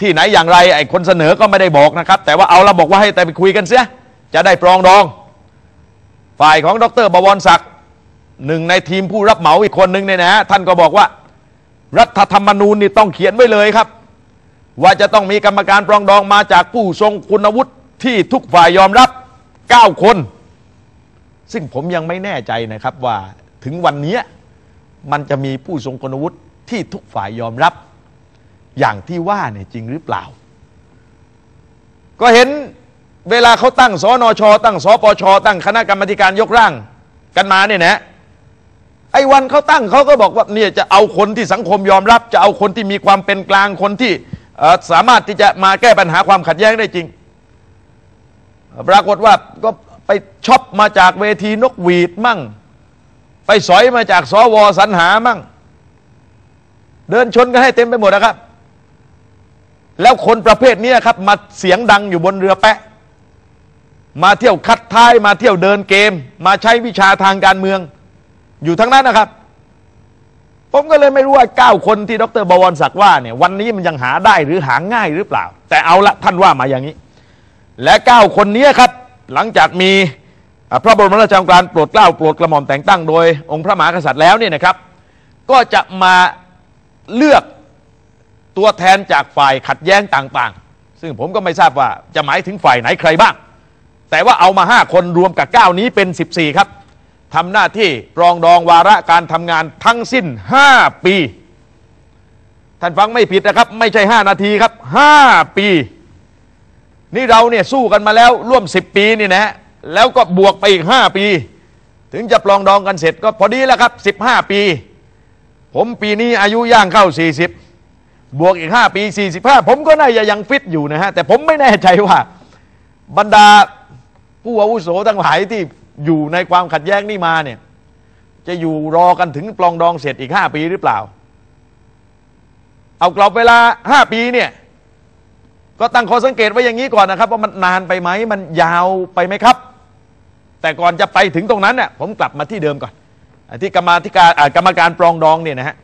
ที่ไหนอย่างไรไอ้คนเสนอก็ไม่ได้บอกนะครับ แต่ว่าเอาเราบอกว่าให้แต่ไปคุยกันเสีย จะได้ปรองดอง ฝ่ายของดรบวรศักดิ์หนึ่งในทีมผู้รับเหมาอีกคนหนึ่งเนี่ยนะฮะท่านก็บอกว่า รัฐธรรมนูญนี่ต้องเขียนไว้เลยครับ ว่าจะต้องมีกรรมการปรองดองมาจากผู้ทรงคุณวุฒิที่ทุกฝ่ายยอมรับ 9 คน ซึ่งผมยังไม่แน่ใจนะครับว่าถึงวันนี้มันจะมีผู้ทรงคุณวุฒิที่ทุกฝ่ายยอมรับ อย่างที่ว่าเนี่ยจริงหรือเปล่า ก็เห็นเวลาเขาตั้งสนช ตั้งสปช ตั้งคณะกรรมการยกร่างกันมาเนี่ยนะไอ้วันเขาตั้งเขาก็บอกว่าเนี่ยจะเอาคนที่สังคมยอมรับ จะเอาคนที่มีความเป็นกลางคนที่สามารถที่จะมาแก้ปัญหาความขัดแย้งได้จริง ปรากฏว่าก็ไปช็อปมาจากเวทีนกหวีดมั่ง ไปสอยมาจากสวสรรหามั่ง เดินชนกันให้เต็มไปหมดนะครับ แล้วคนประเภทนี้ครับ มาเสียงดังอยู่บนเรือแปะ มาเที่ยวคัดท้าย มาเที่ยวเดินเกม มาใช้วิชาทางการเมือง อยู่ทั้งนั้นนะครับ ผมก็เลยไม่รู้ว่าเก้าคนที่ดรบวรศักดิ์ว่าเนี่ยวันนี้มันยังหาได้หรือหาง่ายหรือเปล่า แต่เอาละท่านว่ามาอย่างนี้ และเก้าคนนี้ครับ หลังจากมีพระบรมราชโองการโปรดเกล้าโปรดกระหม่อมแต่งตั้งโดยองค์พระมหากษัตริย์แล้วเนี่ยนะครับ ก็จะมาเลือก ตัวแทนจากฝ่ายขัดแย้งต่างๆ ซึ่งผมก็ไม่ทราบว่าจะหมายถึงฝ่ายไหนใครบ้าง แต่ว่าเอามา 5 คนรวมกับ 9 นี้เป็น 14 ครับทำหน้าที่รองดองวาระการทำงานทั้งสิ้น 5 ปี ท่านฟังไม่ผิดนะครับ ไม่ใช่ 5 นาทีครับ 5 ปี นี่เราเนี่ยสู้กันมาแล้วร่วม 10 ปีนี่นะแล้วก็บวกไปอีก 5 ปี ถึงจะปรองดองกันเสร็จก็พอดีแล้วครับ 15 ปี ผมปีนี้อายุย่างเข้า 40 บวกอีก 5 ปี 45 ผมก็น่าจะยังฟิตอยู่นะฮะ แต่ผมไม่แน่ใจว่า บรรดาผู้อาวุโสทั้งหลายที่อยู่ในความขัดแย้งนี่มาเนี่ย จะอยู่รอกันถึงปลองดองเสร็จอีก 5 ปีหรือเปล่า เอากรอบเวลา 5 ปีเนี่ย ก็ตั้งข้อสังเกตไว้อย่างนี้ก่อนนะครับ ว่ามันนานไปไหมมันยาวไปไหมครับ แต่ก่อนจะไปถึงตรงนั้นเนี่ยผมกลับมาที่เดิมก่อนที่กรรมาธิการกรรมการปรองดองเนี่ยนะฮะ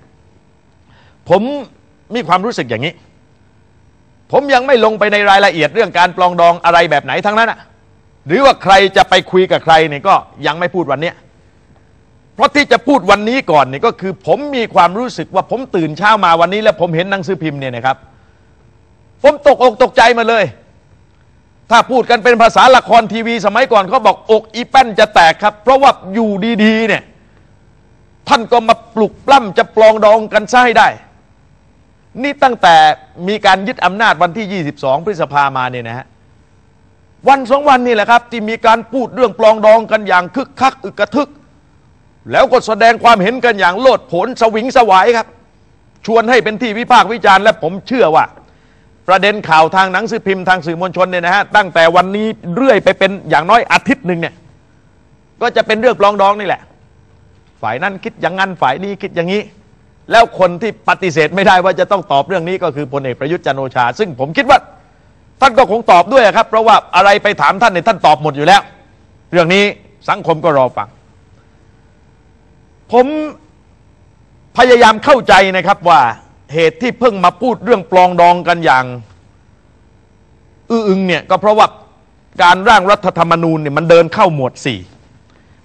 ผม มีความรู้สึกอย่างนี้ ผมยังไม่ลงไปในรายละเอียดเรื่องการปลองดองอะไรแบบไหนทั้งนั้นอะหรือว่าใครจะไปคุยกับใครเนี่ยก็ยังไม่พูดวันนี้เพราะที่จะพูดวันนี้ก่อนเนี่ยก็คือ ผมมีความรู้สึกว่าผมตื่นเช้ามาวันนี้ แล้วผมเห็นหนังสือพิมพ์เนี่ยนะครับ ผมตกอกตกใจมาเลย ถ้าพูดกันเป็นภาษาละครทีวี สมัยก่อนเขาบอกอกอีแป้นจะแตกครับ เพราะว่าอยู่ดีๆเนี่ยท่านก็มาปลุกปล้ำจะปลองดองกันซะให้ได้ นี่ตั้งแต่มีการยึดอำนาจวันที่ 22 พฤษภามาเนี่ยนะฮะวันสองวันนี่แหละครับ ที่มีการพูดเรื่องปลองดองกันอย่างคึกคัก อึกกระทึก แล้วก็แสดงความเห็นกันอย่างโลดโผนสวิงสวายครับ ชวนให้เป็นที่วิพากษ์วิจารณ์และผมเชื่อว่า ประเด็นข่าวทางหนังสือพิมพ์ทางสื่อมวลชนเนี่ยนะฮะตั้งแต่วันนี้เรื่อยไปเป็นอย่างน้อยอาทิตย์หนึ่งเนี่ยก็จะเป็นเรื่องปลองดองนี่แหละ ฝ่ายนั้นคิดอย่างนั้นฝ่ายนี้คิดอย่างนี้ แล้วคนที่ปฏิเสธไม่ได้ว่าจะต้องตอบเรื่องนี้ก็คือพลเอกประยุทธ์จันโอชา ซึ่งผมคิดว่าท่านก็คงตอบด้วยครับ เพราะว่าอะไรไปถามท่านเนี่ยท่านตอบหมดอยู่แล้ว เรื่องนี้สังคมก็รอฟัง ผมพยายามเข้าใจนะครับว่าเหตุที่เพิ่งมาพูดเรื่องปลองดองกันอย่างอื้ออึงเนี่ยก็เพราะว่าการร่างรัฐธรรมนูญเนี่ยมันเดินเข้าหมวดสี่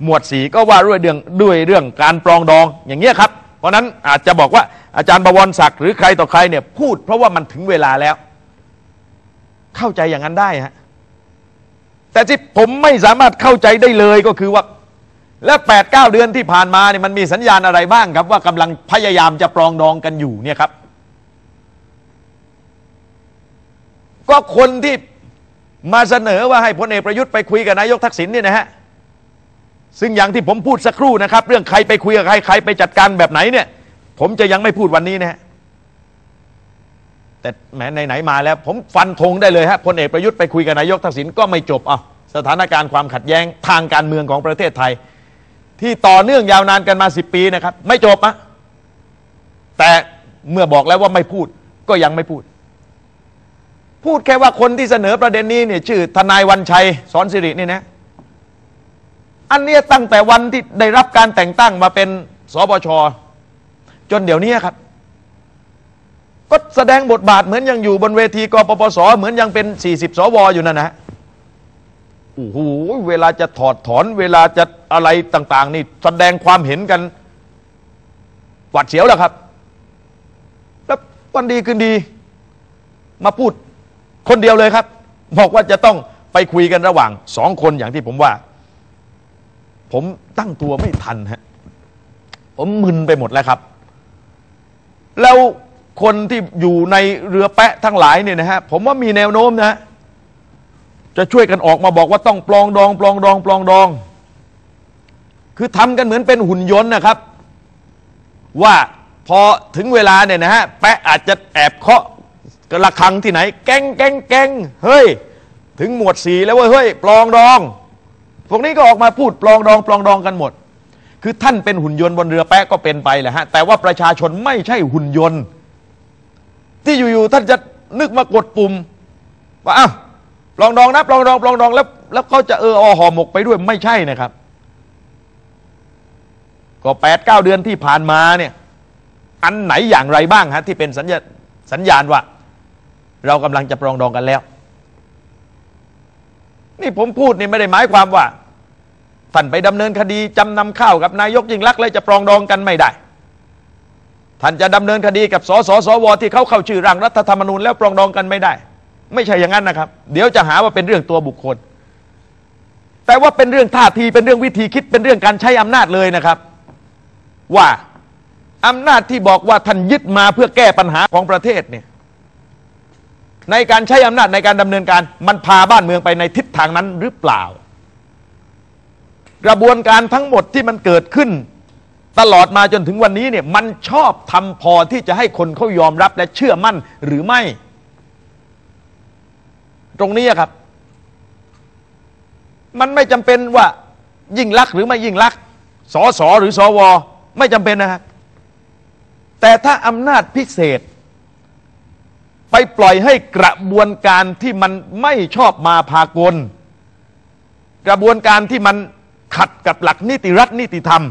หมวดสี่ก็ว่าด้วยเรื่องด้วยเรื่องการปลองดองอย่างเงี้ยครับ ราะนั้นอาจจะบอกว่าอาจารย์บวรศักดิ์หรือใครต่อใครเนี่ยพูดเพราะว่ามันถึงเวลาแล้ว เข้าใจอย่างนั้นได้ฮะแต่ที่ผมไม่สามารถเข้าใจได้เลยก็คือว่า แล้วแปดเก้าเดือนที่ผ่านมาเนี่ยมันมีสัญญาณอะไรบ้างครับ ว่ากำลังพยายามจะปรองดองกันอยู่เนี่ยครับ ก็คนที่มาเสนอว่าให้พลเอกประยุทธ์ไปคุยกับนายกทักษิณเนี่ยนะฮะ ซึ่งอย่างที่ผมพูดสักครู่นะครับ เรื่องใครไปคุยกับใครใครไปจัดการแบบไหนเนี่ย ผมจะยังไม่พูดวันนี้นะฮะแต่แม้ไหนๆมาแล้ว ผมฟันธงได้เลยฮะพลเอกประยุทธ์ไปคุยกับนายกทักษิณก็ไม่จบอะสถานการณ์ความขัดแย้งทางการเมืองของประเทศไทย ที่ต่อเนื่องยาวนานกันมาสิปีนะครับ ไม่จบอะแต่เมื่อบอกแล้วว่าไม่พูดก็ยังไม่พูด พูดแค่ว่าคนที่เสนอประเด็นนี้เนี่ยชื่อทนายวันชัยสอนสิรินี่นะ อันเนี้ยตั้งแต่วันที่ได้รับการแต่งตั้งมาเป็นสปชจนเดี๋ยวนี้ครับ ก็แสดงบทบาทเหมือนยังอยู่บนเวทีกปปสเหมือนยังเป็น 40 สวอยู่นั่นนะโอ้โหเวลาจะถอดถอน เวลาจะอะไรต่าง ๆ นี่แสดงความเห็นกันหวัดเสียวแล้วครับ แล้ววันดีคืนดี มาพูดคนเดียวเลยครับ บอกว่าจะต้องไปคุยกันระหว่างสองคนอย่างที่ผมว่า ผมตั้งตัวไม่ทันฮะผมมึนไปหมดแล้วครับ แล้วคนที่อยู่ในเรือแปะทั้งหลายเนี่ยนะฮะผมว่ามีแนวโน้มนะจะช่วยกันออกมาบอกว่าต้องปลองดองปลองดองปลองดอง คือทำกันเหมือนเป็นหุ่นยนต์นะครับ ว่าพอถึงเวลาเนี่ยนะฮะแปะอาจจะแอบเคาะกระคังที่ไหน แก้งแก้งแก้งเฮ้ย ถึงหมวดสีแล้วเว่าเฮ้ยปลองดอง พวกนี้ก็ออกมาพูดปลองดองปลองดองกันหมด คือท่านเป็นหุ่นยนต์บนเรือแปะก็เป็นไปแหละฮะ แต่ว่าประชาชนไม่ใช่หุ่นยนต์ ที่อยู่ๆท่านจะนึกมากดปุ่มว่าอ้าวปลองดองนะปลองดองปลองดองแล้ว แล้วเขาจะเอออห่อหมกไปด้วยไม่ใช่นะครับ ก็แปดเก้าเดือนที่ผ่านมาเนี่ย อันไหนอย่างไรบ้างฮะที่เป็นสัญญาสัญญาณว่า เรากำลังจะปรองดองกันแล้ว นี่ผมพูดนี่ไม่ได้หมายความว่าท่านไปดำเนินคดีจำนำข้าวกับนายกยิ่งลักษณ์เลยจะปรองดองกันไม่ได้ ท่านจะดำเนินคดีกับสสสวที่เขาเข้าชื่อร่างรัฐธรรมนูญแล้วปรองดองกันไม่ได้ ไม่ใช่อย่างนั้นนะครับ เดี๋ยวจะหาว่าเป็นเรื่องตัวบุคคล แต่ว่าเป็นเรื่องท่าทีเป็นเรื่องวิธีคิดเป็นเรื่องการใช้อำนาจเลยนะครับ ว่าอำนาจที่บอกว่าท่านยึดมาเพื่อแก้ปัญหาของประเทศเนี่ย ในการใช้อำนาจในการดำเนินการมันพาบ้านเมืองไปในทิศทางนั้นหรือเปล่า กระบวนการทั้งหมดที่มันเกิดขึ้น ตลอดมาจนถึงวันนี้เนี่ยมันชอบทำพอที่จะให้คนเขายอมรับและเชื่อมั่นหรือไม่ ตรงนี้ครับ มันไม่จำเป็นว่ายิ่งลักษณ์หรือไม่ยิ่งลักษณ์สอสอหรือสอวอไม่จำเป็นนะครับแต่ถ้าอำนาจพิเศษ ไปปล่อยให้กระบวนการที่มันไม่ชอบมาพากล กระบวนการที่มันขัดกับหลักนิติรัฐนิติธรรม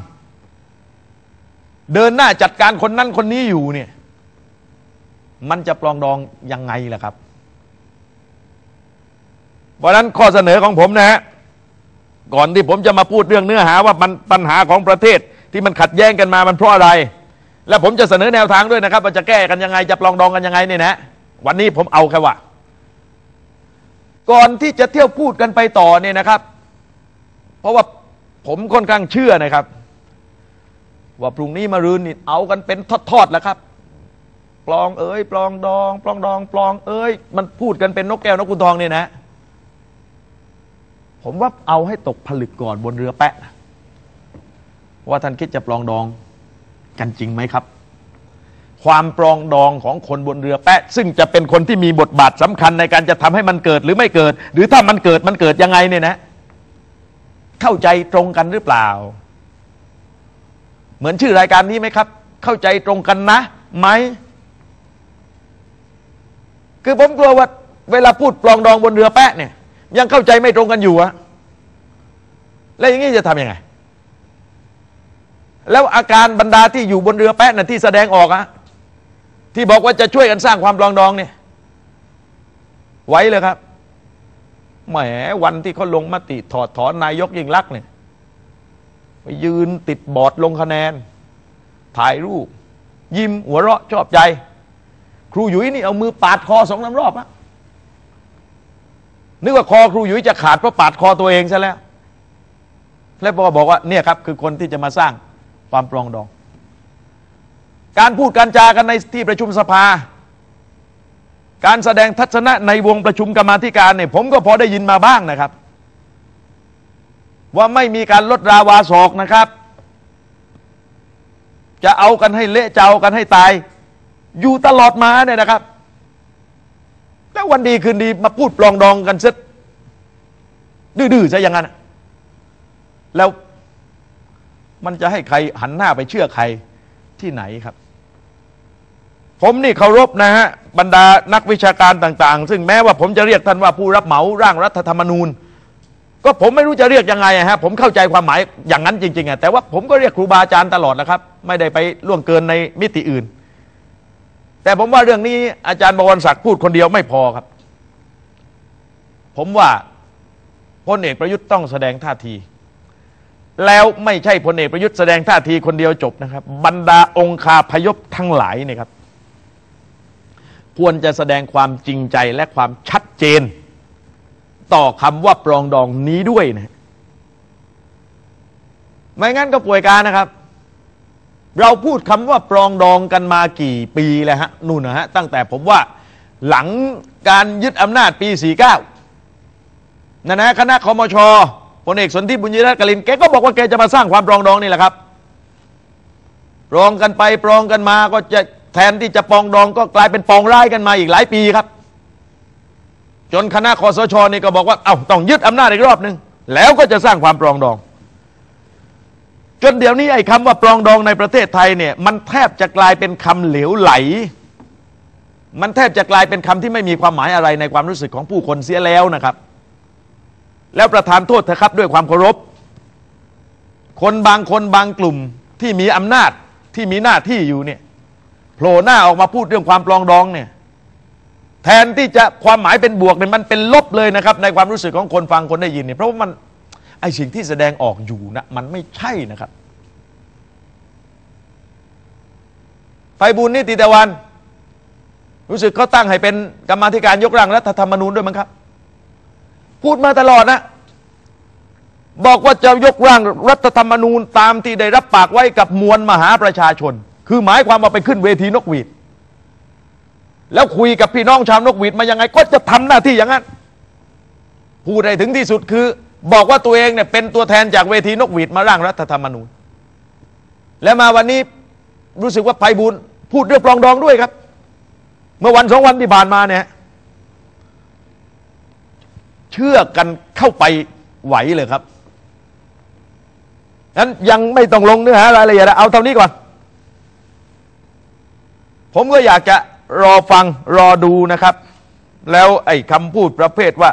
เดินหน้าจัดการคนนั้นคนนี้อยู่เนี่ย มันจะปลองดองยังไงล่ะครับ เพราะนั้นข้อเสนอของผมนะฮะก่อนที่ผมจะมาพูดเรื่องเนื้อหาว่ามันปัญหาของประเทศที่มันขัดแย้งกันมามันเพราะอะไร และผมจะเสนอแนวทางด้วยนะครับว่าจะแก้กันยังไงจะปลองดองกันยังไงเนี่ยนะ วันนี้ผมเอาแค่ว่า ก่อนที่จะเที่ยวพูดกันไปต่อเนี่ยนะครับ เพราะว่าผมค่อนข้างเชื่อนะครับ ว่าพรุ่งนี้มารืนนี่เอากันเป็นทอดๆแล้วครับปลองเอ้ยปลองดองปลองดองปลองเอ้ย มันพูดกันเป็นนกแก้วนกขุนทองเนี่ยนะ ผมว่าเอาให้ตกผลึกก่อนบนเรือแปะ ว่าท่านคิดจะปลองดองกันจริงไหมครับ ความปลองดองของคนบนเรือแปะ ซึ่งจะเป็นคนที่มีบทบาทสำคัญในการจะทำให้มันเกิดหรือไม่เกิด หรือถ้ามันเกิดมันเกิดยังไงเนี่ยนะ เข้าใจตรงกันหรือเปล่า เหมือนชื่อรายการนี้ไหมครับ เข้าใจตรงกันนะไหมคือผมกลัวว่า เวลาพูดปลองดองบนเรือแปะเนี่ย ยังเข้าใจไม่ตรงกันอยู่อะแล้วอย่างนี้จะทำยังไงแล้วอาการบรรดาที่อยู่บนเรือแปะน่ะที่แสดงออกอะ ที่บอกว่าจะช่วยกันสร้างความปลองดองเนี่ยไหวเลยครับแหมวันที่เขาลงมติถอดถอนนายกยิ่งลักษณ์เนี่ยไปยืนติดบอร์ดลงคะแนน ถ่ายรูป ยิ้มหัวเราะชอบใจ ครูหยุยนี่เอามือปาดคอสองน้ำรอบอะนึกว่าคอครูหยุยจะขาดเพราะปาดคอตัวเองซะแล้ว แล้วพอบอกว่าเนี่ยครับคือคนที่จะมาสร้างความปรองดอง การพูดการจากันในที่ประชุมสภา การแสดงทัศนะในวงประชุมกรรมาธิการเนี่ยผมก็พอได้ยินมาบ้างนะครับ ว่าไม่มีการลดราวาศอกนะครับ จะเอากันให้เละจะเอากันให้ตาย อยู่ตลอดมาเนี่ยนะครับ แล้ววันดีคืนดีมาพูดปลองดองกันซะดื้อๆซะอย่างนั้นแล้วมันจะให้ใครหันหน้าไปเชื่อใครที่ไหนครับ ผมนี่เคารพนะฮะบรรดานักวิชาการต่าง ๆ ซึ่งแม้ว่าผมจะเรียกท่านว่าผู้รับเหมาร่างรัฐธรรมนูญ ก็ผมไม่รู้จะเรียกยังไงฮะผมเข้าใจความหมายอย่างนั้นจริงๆอะแต่ว่าผมก็เรียกครูบาอาจารย์ตลอดนะครับ ไม่ได้ไปล่วงเกินในมิติอื่น แต่ผมว่าเรื่องนี้อาจารย์บวรศักดิ์พูดคนเดียวไม่พอครับ ผมว่าพลเอกประยุทธ์ต้องแสดงท่าที แล้วไม่ใช่พลเอกประยุทธ์แสดงท่าทีคนเดียวจบนะครับ บรรดาองคาพยพทั้งหลายเนี่ยครับ ควรจะแสดงความจริงใจและความชัดเจน ต่อคำว่าปรองดองนี้ด้วยนะไม่งั้นก็ป่วยการนะครับ เราพูดคำว่าปรองดองกันมากี่ปีแล้วฮะนู่นนะฮะตั้งแต่ผมว่าหลังการยึดอำนาจปี 49นะนะคณะคอมชพลเอกสนธิบุญยรัตน์กลินแกก็บอกว่าแกจะมาสร้างความปรองดองนี่แหละครับปรองกันไปปรองกันมาก็จะ แทนที่จะปองดองก็กลายเป็นปองร้ายกันมาอีกหลายปีครับ จนคณะคอสชนี่ก็บอกว่าเอ้าต้องยึดอำนาจอีกรอบหนึ่งแล้วก็จะสร้างความปรองดอง จนเดี๋ยวนี้ไอ้คำว่าปรองดองในประเทศไทยเนี่ย มันแทบจะกลายเป็นคำเหลวไหล มันแทบจะกลายเป็นคำที่ไม่มีความหมายอะไรในความรู้สึกของผู้คนเสียแล้วนะครับ แล้วประธานโทษเถอะครับด้วยความเคารพ คนบางคนบางกลุ่มที่มีอำนาจที่มีหน้าที่อยู่เนี่ย โผล่หน้าออกมาพูดเรื่องความปรองดองเนี่ยแทนที่จะความหมายเป็นบวกเนี่ยมันเป็นลบเลยนะครับ ในความรู้สึกของคนฟังคนได้ยินเนี่ยเพราะว่ามันไอสิ่งที่แสดงออกอยู่นะมันไม่ใช่นะครับ ไฟบุญนิติตะวัน รู้สึกเขาตั้งให้เป็นกรรมธิการยกร่างรัฐธรรมนูญด้วยมั้งครับ พูดมาตลอดนะบอกว่าจะยกร่างรัฐธรรมนูญตามที่ได้รับปากไว้กับมวลมหาประชาชน คือหมายความว่าไปขึ้นเวทีนกหวีด แล้วคุยกับพี่น้องชาวนกหวีดมายังไง ก็จะทำหน้าที่อย่างนั้นพูดได้ถึงที่สุดคือ บอกว่าตัวเองเนี่ยเป็นตัวแทนจากเวทีนกหวีดมาร่างรัฐธรรมนูญ และมาวันนี้รู้สึกว่าไพบูลพูดเรื่องปลองดองด้วยครับ เมื่อวันสองวันที่ผ่านมาเนี่ยเชื่อกันเข้าไปไหวเลยครับนั้นยังไม่ต้องลงเนื้อหารายละเอียดเอาเท่านี้ก่อน ผมก็อยากจะรอฟังรอดูนะครับ แล้วไอ้คำพูดประเภทว่า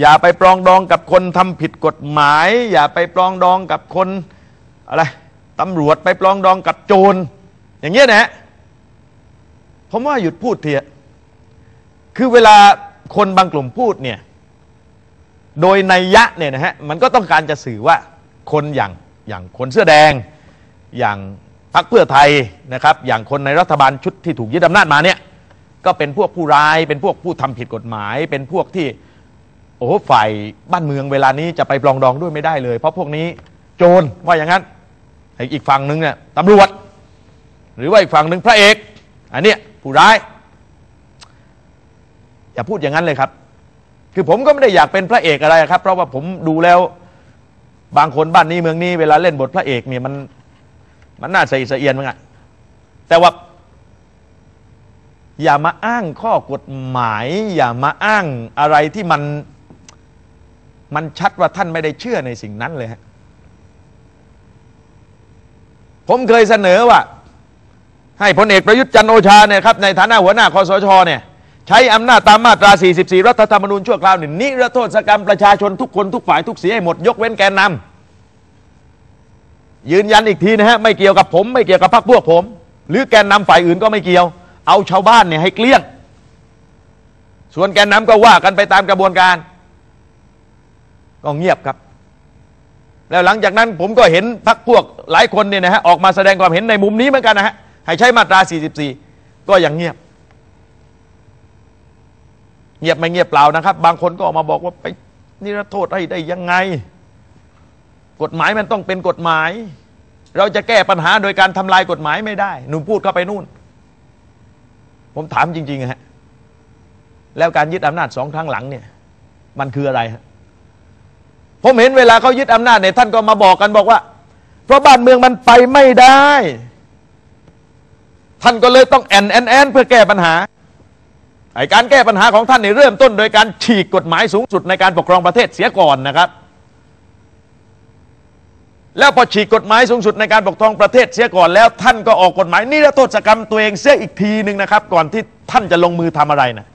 อย่าไปปรองดองกับคนทำผิดกฎหมาย อย่าไปปรองดองกับคนอะไรตำรวจไปปรองดองกับโจร อย่างเงี้ยนะฮะผมว่าหยุดพูดเถอะคือเวลาคนบางกลุ่มพูดเนี่ย โดยในยะเนี่ยนะฮะ มันก็ต้องการจะสื่อว่าคนอย่างอย่างคนเสื้อแดง อย่าง พรรคเพื่อไทยนะครับ อย่างคนในรัฐบาลชุดที่ถูกยึดอำนาจมาเนี่ย ก็เป็นพวกผู้ร้าย เป็นพวกผู้ทำผิดกฎหมาย เป็นพวกที่โอ้ฝ่ายบ้านเมืองเวลานี้จะไปปลองดองด้วยไม่ได้เลย เพราะพวกนี้โจรว่าอย่างนั้นอีกฝั่งหนึ่งเนี่ยตำรวจ หรือว่าอีกฝั่งหนึ่งพระเอก อันเนี้ยผู้ร้าย อย่าพูดอย่างนั้นเลยครับ คือผมก็ไม่ได้อยากเป็นพระเอกอะไรครับ เพราะว่าผมดูแล้วบางคนบ้านนี้เมืองนี้เวลาเล่นบทพระเอกเนี่ยมัน มันน่าใส่สะเอียนมั้งอะแต่ว่า อย่ามาอ้างข้อกฎหมาย อย่ามาอ้างอะไรที่มันมันชัดว่าท่านไม่ได้เชื่อในสิ่งนั้นเลยฮะผมเคยเสนอว่า ให้พลเอกประยุทธ์จันโอชาเนี่ยครับในฐานะหัวหน้าคอสชเนี่ยใช้อำนาจตามมาตรา 44 รัฐธรรมนูญชั่วคราวนี่นิรโทษกรรมประชาชนทุกคนทุกฝ่ายทุกเสียให้หมดยกเว้นแกนนำ ยืนยันอีกทีนะฮะไม่เกี่ยวกับผมไม่เกี่ยวกับพรรคพวกผม หรือแกนนำฝ่ายอื่นก็ไม่เกี่ยว เอาชาวบ้านเนี่ยให้เกลี้ยง ส่วนแกนนำก็ว่ากันไปตามกระบวนการ ก็เงียบครับ แล้วหลังจากนั้นผมก็เห็นพรรคพวกหลายคนเนี่ยนะฮะออกมาแสดงความเห็นในมุมนี้เหมือนกันนะฮะให้ใช้มาตรา 44 ก็ยังเงียบ เงียบไม่เงียบเปล่านะครับ บางคนก็ออกมาบอกว่าไปนิรโทษให้ได้ยังไง กฎหมายมันต้องเป็นกฎหมาย เราจะแก้ปัญหาโดยการทำลายกฎหมายไม่ได้ หนุ่มพูดเข้าไปนู่น ผมถามจริง ๆฮะแล้วการยึดอำนาจสองครั้งหลังเนี่ย มันคืออะไรฮะผมเห็นเวลาเขายึดอำนาจเนี่ยท่านก็มาบอกกันบอกว่า เพราะบ้านเมืองมันไปไม่ได้ ท่านก็เลยต้องแอนแอนแอนเพื่อแก้ปัญหาไอการแก้ปัญหาของท่านเนี่ยเริ่มต้น โดยการฉีกกฎหมายสูงสุดในการปกครองประเทศเสียก่อนนะครับ แล้วพอฉีกกฎหมายสูงสุดในการปกครองประเทศเสียก่อนแล้ว ท่านก็ออกกฎหมายนิรโทษกรรมตัวเองเสียอีกทีหนึ่งนะครับ ก่อนที่ท่านจะลงมือทำอะไรนะ